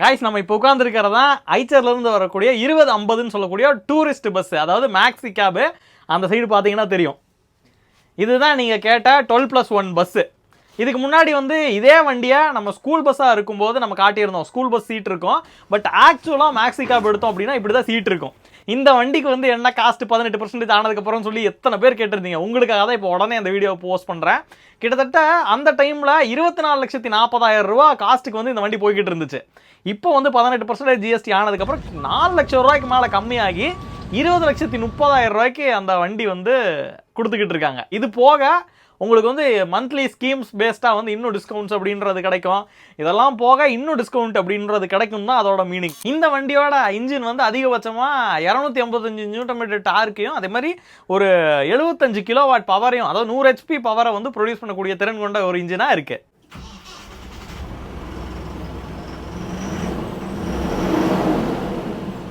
Guys நம்ம இப்போ உட்காந்துருக்கிறதா ஐச்சர்லேருந்து வரக்கூடிய இருபது ஐம்பதுன்னு சொல்லக்கூடிய டூரிஸ்ட் பஸ் அதாவது மேக்ஸி கேபு அந்த சைடு பார்த்தீங்கன்னா தெரியும். இதுதான் நீங்கள் கேட்ட டுவெல் ப்ளஸ் ஒன் பஸ்ஸு இதுக்கு முன்னாடி வந்து இதே வண்டியை நம்ம ஸ்கூல் பஸ்ஸாக இருக்கும்போது நம்ம காட்டியிருந்தோம். ஸ்கூல் பஸ் சீட் இருக்கும். பட் ஆக்சுவலாக மேக்ஸி கேப் எடுத்தோம் அப்படின்னா இப்படி தான் சீட் இருக்கும். இந்த வண்டிக்கு வந்து என்ன காஸ்ட் பதினெட்டு பர்சன்டேஜ் ஆனதுக்கப்புறம் சொல்லி எத்தனை பேர் கேட்டிருந்தீங்க? உங்களுக்காக தான் இப்போ உடனே அந்த வீடியோ போஸ்ட் பண்ணுறேன் கிட்டத்தட்ட அந்த டைமில் இருபத்தி நாலு லட்சத்தி நாற்பதாயிரம் ரூபா காஸ்ட்டுக்கு வந்து இந்த வண்டி போய்கிட்டு இருந்துச்சு. இப்போ வந்து பதினெட்டு பர்சன்டேஜ் ஜிஎஸ்டி ஆனதுக்கப்புறம் நாலு லட்சம் ரூபாய்க்கு மேலே கம்மியாகி இருபது லட்சத்தி முப்பதாயிரம் ரூபாய்க்கு அந்த வண்டி வந்து கொடுத்துக்கிட்டு இருக்காங்க. இது போக உங்களுக்கு வந்து மந்த்லி ஸ்கீம்ஸ் பேஸ்டாக வந்து இன்னும் டிஸ்கவுண்ட்ஸ் அப்படின்றது கிடைக்கும். இதெல்லாம் போக இன்னும் டிஸ்கவுண்ட் அப்படின்றது கிடைக்கும் தான் அதோட மீனிங் இந்த வண்டியோட இன்ஜின் வந்து அதிகபட்சமாக இரநூத்தி ஐம்பத்தஞ்சு நியூட்டன் மீட்டர் டார்க்கையும் அதே மாதிரி ஒரு எழுபத்தஞ்சு கிலோவாட் பவரையும் அதாவது நூறு ஹெச்பி பவரை வந்து ப்ரொடியூஸ் பண்ணக்கூடிய திறன் கொண்ட ஒரு இன்ஜினாக இருக்குது